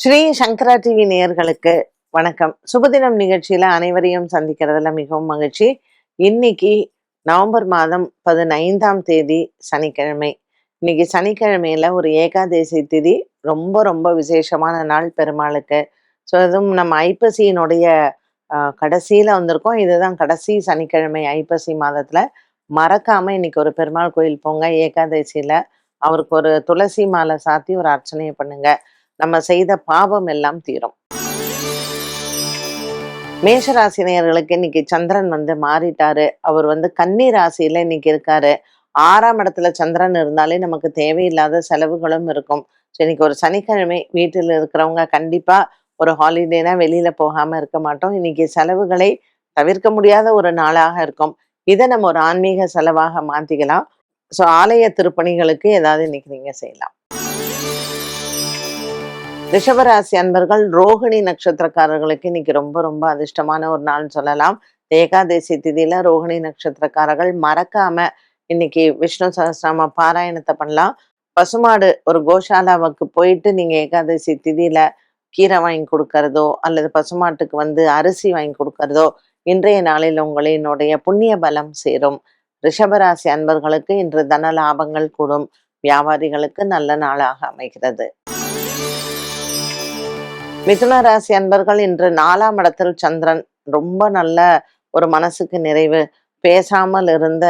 ஸ்ரீ சங்கரா TV நேயர்களுக்கு வணக்கம். சுபதினம் நிகழ்ச்சியில அனைவரையும் சந்திக்கிறதுல மிகவும் மகிழ்ச்சி. இன்னைக்கு நவம்பர் மாதம் பதினைந்தாம் தேதி சனிக்கிழமை. இன்னைக்கு சனிக்கிழமையில ஒரு ஏகாதேசி திதி ரொம்ப ரொம்ப விசேஷமான நாள் பெருமாளுக்கு. ஸோ அதுவும் நம்ம ஐப்பசியினுடைய கடைசியில் கடைசியில வந்திருக்கோம். இதுதான் கடைசி சனிக்கிழமை ஐப்பசி மாதத்துல. மறக்காம இன்னைக்கு ஒரு பெருமாள் கோயில் போங்க. ஏகாதசியில அவருக்கு ஒரு துளசி மாலை சாத்தி ஒரு அர்ச்சனையை பண்ணுங்க. நம்ம செய்த பாவம் எல்லாம் தீரும். மேஷராசினியர்களுக்கு இன்னைக்கு சந்திரன் வந்து மாறிட்டாரு. அவர் வந்து கன்னி ராசியில இன்னைக்கு இருக்காரு. ஆறாம் இடத்துல சந்திரன் இருந்தாலே நமக்கு தேவையில்லாத செலவுகளும் இருக்கும். ஸோ இன்னைக்கு ஒரு சனிக்கிழமை வீட்டில் இருக்கிறவங்க கண்டிப்பா ஒரு ஹாலிடேனா வெளியில போகாம இருக்க மாட்டோம். இன்னைக்கு செலவுகளை தவிர்க்க முடியாத ஒரு நாளாக இருக்கும். இதை நம்ம ஒரு ஆன்மீக செலவாக மாத்திக்கலாம். ஸோ ஆலய திருப்பணிகளுக்கு ஏதாவது இன்னைக்கு நீங்க செய்யலாம். ரிஷபராசி அன்பர்கள் ரோகிணி நட்சத்திரக்காரர்களுக்கு இன்னைக்கு ரொம்ப ரொம்ப அதிர்ஷ்டமான ஒரு நாள்னு சொல்லலாம். ஏகாதசி திதியில ரோகிணி நட்சத்திரக்காரர்கள் மறக்காம இன்னைக்கு விஷ்ணு சகசிரம பாராயணத்தை பண்ணலாம். பசுமாடு ஒரு கோஷாலாவுக்கு போயிட்டு நீங்க ஏகாதசி திதியில கீரை வாங்கி கொடுக்கறதோ அல்லது பசுமாட்டுக்கு வந்து அரிசி வாங்கி கொடுக்கறதோ இன்றைய நாளில் உங்களினுடைய புண்ணிய பலம் சேரும். ரிஷபராசி அன்பர்களுக்கு இன்று தன லாபங்கள் கூடும். வியாபாரிகளுக்கு நல்ல நாளாக அமைகிறது. மிதுன ராசி அன்பர்கள் இன்று நாலாம் இடத்தில் சந்திரன் ரொம்ப நல்ல ஒரு மனசுக்கு நிறைவு. பேசாமல் இருந்த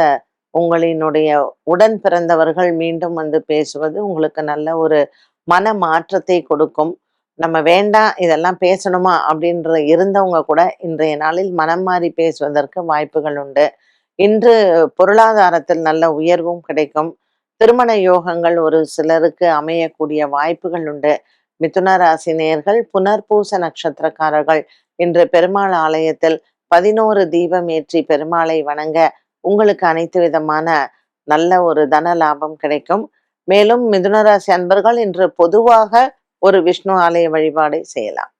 உங்களினுடைய உடன் பிறந்தவர்கள் மீண்டும் வந்து பேசுவது உங்களுக்கு நல்ல ஒரு மன மாற்றத்தை கொடுக்கும். நம்ம வேண்டாம் இதெல்லாம் பேசணுமா? அப்படின்ற இருந்தவங்க கூட இன்றைய நாளில் மனம் மாறி பேசுவதற்கு வாய்ப்புகள் உண்டு. இன்று பொருளாதாரத்தில் நல்ல உயர்வும் கிடைக்கும். திருமண யோகங்கள் ஒரு சிலருக்கு அமையக்கூடிய வாய்ப்புகள் உண்டு. மிதுன ராசி நேர்கள் புனர்பூச நட்சத்திரக்காரர்கள். இன்று பெருமாள் ஆலயத்தில் பதினோரு தீபம் ஏற்றி பெருமாளை வணங்க உங்களுக்கு அனைத்து விதமான நல்ல ஒரு தன லாபம் கிடைக்கும். மேலும் மிதுன ராசி அன்பர்கள் இன்று பொதுவாக ஒரு விஷ்ணு ஆலய வழிபாடை செய்யலாம்.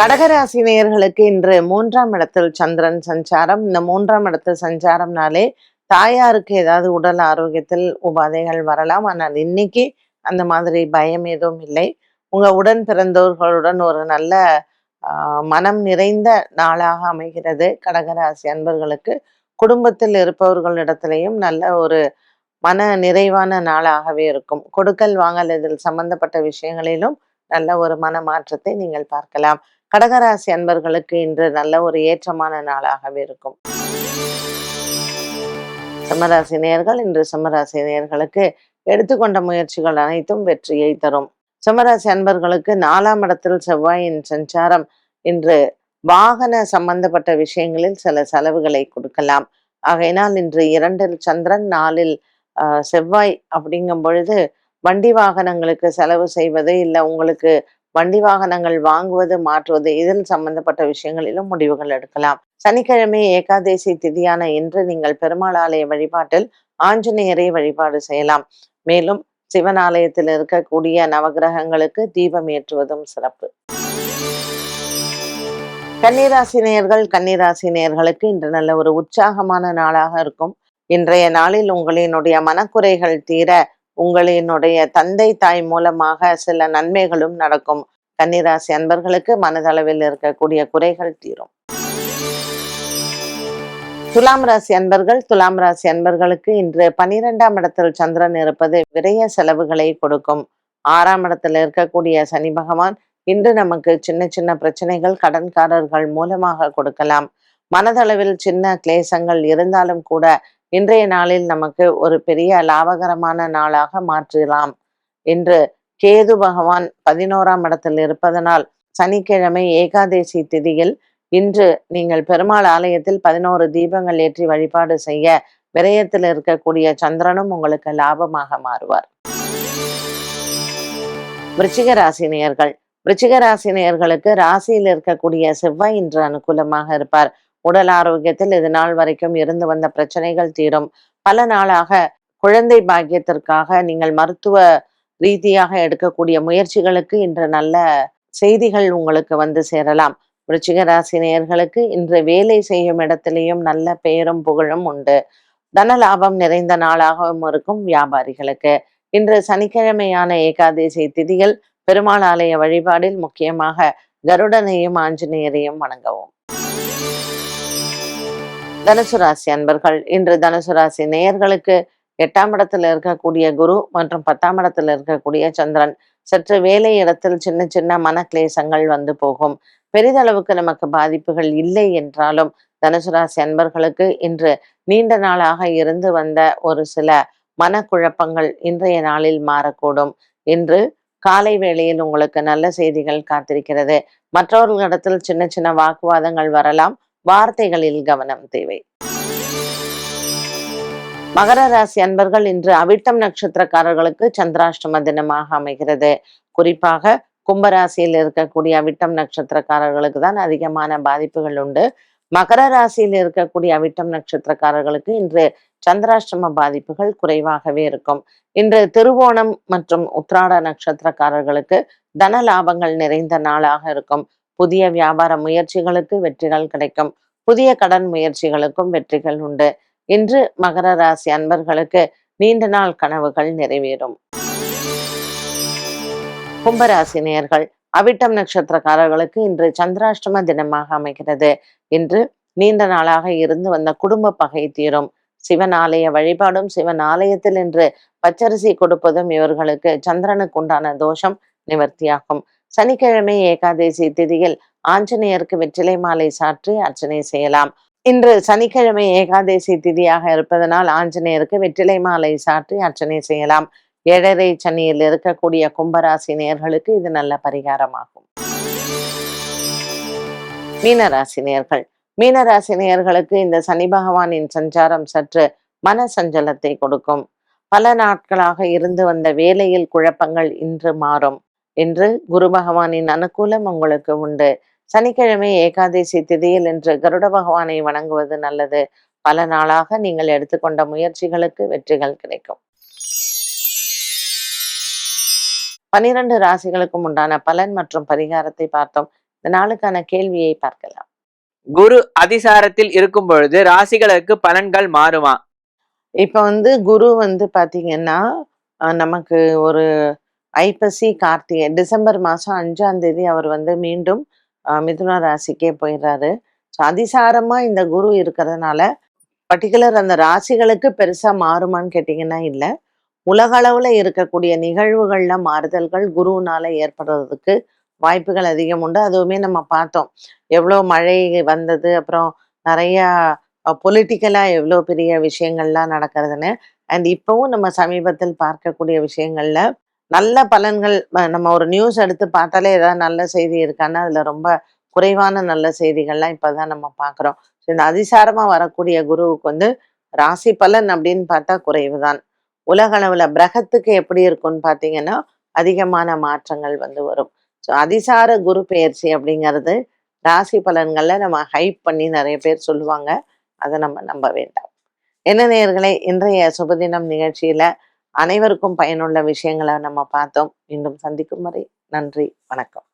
கடகராசி நேயர்களுக்கு இன்று மூன்றாம் இடத்தில் சந்திரன் சஞ்சாரம். இந்த மூன்றாம் இடத்தில் சஞ்சாரம்னாலே தாயாருக்கு ஏதாவது உடல் ஆரோக்கியத்தில் உபாதைகள் வரலாம். ஆனால் இன்னைக்கு அந்த மாதிரி பயம் எதுவும் இல்லை. உங்கள் உடன் பிறந்தவர்களுடன் ஒரு நல்ல மனம் நிறைந்த நாளாக அமைகிறது. கடகராசி அன்பர்களுக்கு குடும்பத்தில் இருப்பவர்களிடத்திலையும் நல்ல ஒரு மன நிறைவான நாளாகவே இருக்கும். கொடுக்கல் வாங்கல் இதில் சம்பந்தப்பட்ட விஷயங்களிலும் நல்ல ஒரு மன மாற்றத்தை நீங்கள் பார்க்கலாம். கடகராசி அன்பர்களுக்கு இன்று நல்ல ஒரு ஏற்றமான நாளாகவே இருக்கும். சிம்மராசி நேர்கள் இன்று சிம்மராசி நேர்களுக்கு எடுத்துக்கொண்ட முயற்சிகள் அனைத்தும் வெற்றியை தரும். சிம்மராசி அன்பர்களுக்கு நாலாம் இடத்தில் செவ்வாயின் சஞ்சாரம் இன்று வாகன சம்பந்தப்பட்ட விஷயங்களில் சில செலவுகளை கொடுக்கலாம். ஆகையினால் இன்று இரண்டில் சந்திரன் நாலில் செவ்வாய் அப்படிங்கும் பொழுது வண்டி வாகனங்களுக்கு செலவு செய்வது இல்லை உங்களுக்கு வண்டி வாகனங்கள் வாங்குவது மாற்றுவது இதில் சம்பந்தப்பட்ட விஷயங்களிலும் முடிவுகள் எடுக்கலாம். சனிக்கிழமை ஏகாதேசி திதியான இன்று நீங்கள் பெருமாள் ஆலய வழிபாட்டில் ஆஞ்சநேயரை வழிபாடு செய்யலாம். மேலும் சிவன் ஆலயத்தில் இருக்கக்கூடிய நவகிரகங்களுக்கு தீபம் ஏற்றுவதும் சிறப்பு. கன்னிராசினியர்கள் கன்னிராசினியர்களுக்கு இன்று நல்ல ஒரு உற்சாகமான நாளாக இருக்கும். இன்றைய நாளில் உங்களினுடைய மனக்குறைகள் தீர உங்களினுடைய தந்தை தாய் மூலமாக சில நன்மைகளும் நடக்கும். கன்னிராசி அன்பர்களுக்கு மனதளவில் இருக்கக்கூடிய குறைகள் தீரும். துலாம் ராசி அன்பர்கள் துலாம் ராசி அன்பர்களுக்கு இன்று பனிரெண்டாம் இடத்தில் சந்திரன் இருப்பது விரைய செலவுகளை கொடுக்கும். ஆறாம் இடத்தில் இருக்கக்கூடிய சனி பகவான் இன்று நமக்கு சின்ன சின்ன பிரச்சனைகள் கடன்காரர்கள் மூலமாக கொடுக்கலாம். மனதளவில் சின்ன கிளேசங்கள் இருந்தாலும் கூட இன்றைய நாளில் நமக்கு ஒரு பெரிய லாபகரமான நாளாக மாற்றலாம். இன்று கேது பகவான் பதினோராம் இடத்தில் இருப்பதனால் சனிக்கிழமை ஏகாதேசி திதியில் இன்று நீங்கள் பெருமாள் ஆலயத்தில் பதினோரு தீபங்கள் ஏற்றி வழிபாடு செய்ய விரயத்தில் இருக்கக்கூடிய சந்திரனும் உங்களுக்கு லாபமாக மாறுவார். விருச்சிக ராசி விருச்சிக ராசியில் இருக்கக்கூடிய செவ்வாய் இன்று அனுகூலமாக இருப்பார். உடல் ஆரோக்கியத்தில் இது நாள் வரைக்கும் இருந்து வந்த பிரச்சனைகள் தீரும். பல நாளாக குழந்தை பாக்கியத்திற்காக நீங்கள் மருத்துவ ரீதியாக எடுக்கக்கூடிய முயற்சிகளுக்கு இன்று நல்ல செய்திகள் உங்களுக்கு வந்து சேரலாம். விருச்சிக ராசி நேயர்களுக்கு இன்று வேலை செய்யும் இடத்திலேயும் நல்ல பெயரும் புகழும் உண்டு. தன லாபம் நிறைந்த நாளாகவும் இருக்கும் வியாபாரிகளுக்கு. இன்று சனிக்கிழமையான ஏகாதசி திதிகள் பெருமாள் ஆலய வழிபாடில் முக்கியமாக கருடனையும் ஆஞ்சநேயரையும் வணங்கவும். தனுசு ராசி அன்பர்கள் இன்று தனுசு ராசி நேயர்களுக்கு எட்டாம் இடத்துல இருக்கக்கூடிய குரு மற்றும் பத்தாம் இடத்துல இருக்கக்கூடிய சந்திரன். சற்று வேலை இடத்தில் சின்ன சின்ன மன கிளேசங்கள் வந்து போகும். பெரிதளவுக்கு நமக்கு பாதிப்புகள் இல்லை என்றாலும் தனுசு ராசி அன்பர்களுக்கு இன்று நீண்ட நாளாக இருந்து வந்த ஒரு சில மனக்குழப்பங்கள் இன்றைய நாளில் மாறக்கூடும். இன்று காலை வேளையில் உங்களுக்கு நல்ல செய்திகள் காத்திருக்கிறது. மற்றவர்களிடத்தில் சின்ன சின்ன வாக்குவாதங்கள் வரலாம். வார்த்தைகளில் கவனம் தேவை. மகர ராசி அன்பர்கள் இன்று அவிட்டம் நட்சத்திரக்காரர்களுக்கு சந்திராஷ்டம தினமாக அமைகிறது. குறிப்பாக கும்பராசியில் இருக்கக்கூடிய அவிட்டம் நட்சத்திரக்காரர்களுக்கு தான் அதிகமான பாதிப்புகள் உண்டு. மகர ராசியில் இருக்கக்கூடிய அவிட்டம் நட்சத்திரக்காரர்களுக்கு இன்று சந்திராஷ்டம பாதிப்புகள் குறைவாகவே இருக்கும். இன்று திருவோணம் மற்றும் உத்ராட நட்சத்திரக்காரர்களுக்கு தன லாபங்கள் நிறைந்த நாளாக இருக்கும். புதிய வியாபார முயற்சிகளுக்கு வெற்றிகள் கிடைக்கும். புதிய கடன் முயற்சிகளுக்கும் வெற்றிகள் உண்டு. இன்று மகர ராசி அன்பர்களுக்கு நீண்ட நாள் கனவுகள் நிறைவேறும். கும்பராசி நேர்கள் அவிட்டம் நட்சத்திரக்காரர்களுக்கு இன்று சந்திராஷ்டம தினமாக அமைகிறது. இன்று நீண்ட நாளாக இருந்து வந்த குடும்ப பகை தீரும். சிவன் ஆலய வழிபாடும் சிவன் ஆலயத்தில் இன்று பச்சரிசி கொடுப்பதும் இவர்களுக்கு சந்திரனுக்கு உண்டான தோஷம் நிவர்த்தியாகும். சனிக்கிழமை ஏகாதசி திதியில் ஆஞ்சநேயருக்கு வெற்றிலை மாலை சாற்றி அர்ச்சனை செய்யலாம். இன்று சனிக்கிழமை ஏகாதசி திதியாக இருப்பதனால் ஆஞ்சநேயருக்கு வெற்றிலை மாலை சாற்றி அர்ச்சனை செய்யலாம். ஏழரை சனியில் இருக்கக்கூடிய கும்பராசி நேர்களுக்கு இது நல்ல பரிகாரமாகும். மீனராசி நேர்கள். மீனராசி நேர்களுக்கு இந்த சனி பகவானின் சஞ்சாரம் சற்று மன சஞ்சலத்தை கொடுக்கும். பல நாட்களாக இருந்து வந்த வேலையில் குழப்பங்கள் இன்று மாறும். இன்று குரு பகவானின் அனுகூலம் உங்களுக்கு உண்டு. சனிக்கிழமை ஏகாதசி திதியில் இன்று கருட பகவானை வணங்குவது நல்லது. பல நாளாக நீங்கள் எடுத்துக்கொண்ட முயற்சிகளுக்கு வெற்றிகள் கிடைக்கும். பனிரெண்டு ராசிகளுக்கும் உண்டான பலன் மற்றும் பரிகாரத்தை பார்த்தோம். இந்த நாளுக்கான கேள்வியை பார்க்கலாம். குரு அதிசாரத்தில் இருக்கும் பொழுது ராசிகளுக்கு பலன்கள் மாறுமா? இப்ப வந்து குரு வந்து பாத்தீங்கன்னா நமக்கு ஒரு ஐப்பசி கார்த்திகை டிசம்பர் மாசம் அஞ்சாம் தேதி அவர் வந்து மீண்டும் மிதுன ராசிக்கே போயிடுறாரு ஸோ அதிசாரமா இந்த குரு இருக்கிறதுனால பர்டிகுலர் அந்த ராசிகளுக்கு பெருசா மாறுமான்னு கேட்டிங்கன்னா இல்லை. உலக அளவுல இருக்கக்கூடிய நிகழ்வுகள்ல மாறுதல்கள் குருவினால ஏற்படுறதுக்கு வாய்ப்புகள் அதிகம் உண்டு. அதுவுமே நம்ம பார்த்தோம். எவ்வளோ மழை வந்தது அப்புறம் நிறைய பொலிட்டிக்கலா எவ்வளோ பெரிய விஷயங்கள்லாம் நடக்கிறதுன்னு அண்ட் இப்பவும் நம்ம சமீபத்தில் பார்க்கக்கூடிய விஷயங்கள்ல நல்ல பலன்கள் நம்ம ஒரு நியூஸ் எடுத்து பார்த்தாலே ஏதாவது நல்ல செய்தி இருக்கான்னா அதுல ரொம்ப குறைவான நல்ல செய்திகள்லாம் இப்போதான் நம்ம பார்க்குறோம். இந்த அதிசாரமா வரக்கூடிய குருவுக்கு வந்து ராசி பலன் அப்படின்னு பார்த்தா குறைவு தான் அளவுல பிரகத்துக்கு எப்படி இருக்கும்னு பார்த்தீங்கன்னா அதிகமான மாற்றங்கள் வந்து வரும். ஸோ அதிசார குரு பெயர்ச்சி அப்படிங்கிறது ராசி பலன்களில் நம்ம ஹைப் பண்ணி நிறைய பேர் சொல்லுவாங்க. அதை நம்ம நம்ப வேண்டாம். என்ன நேர்களை இன்றைய சுபதினம் நிகழ்ச்சியில அனைவருக்கும் பயனுள்ள விஷயங்களை நம்ம பார்த்தோம். மீண்டும் சந்திக்கும் வரை நன்றி வணக்கம்.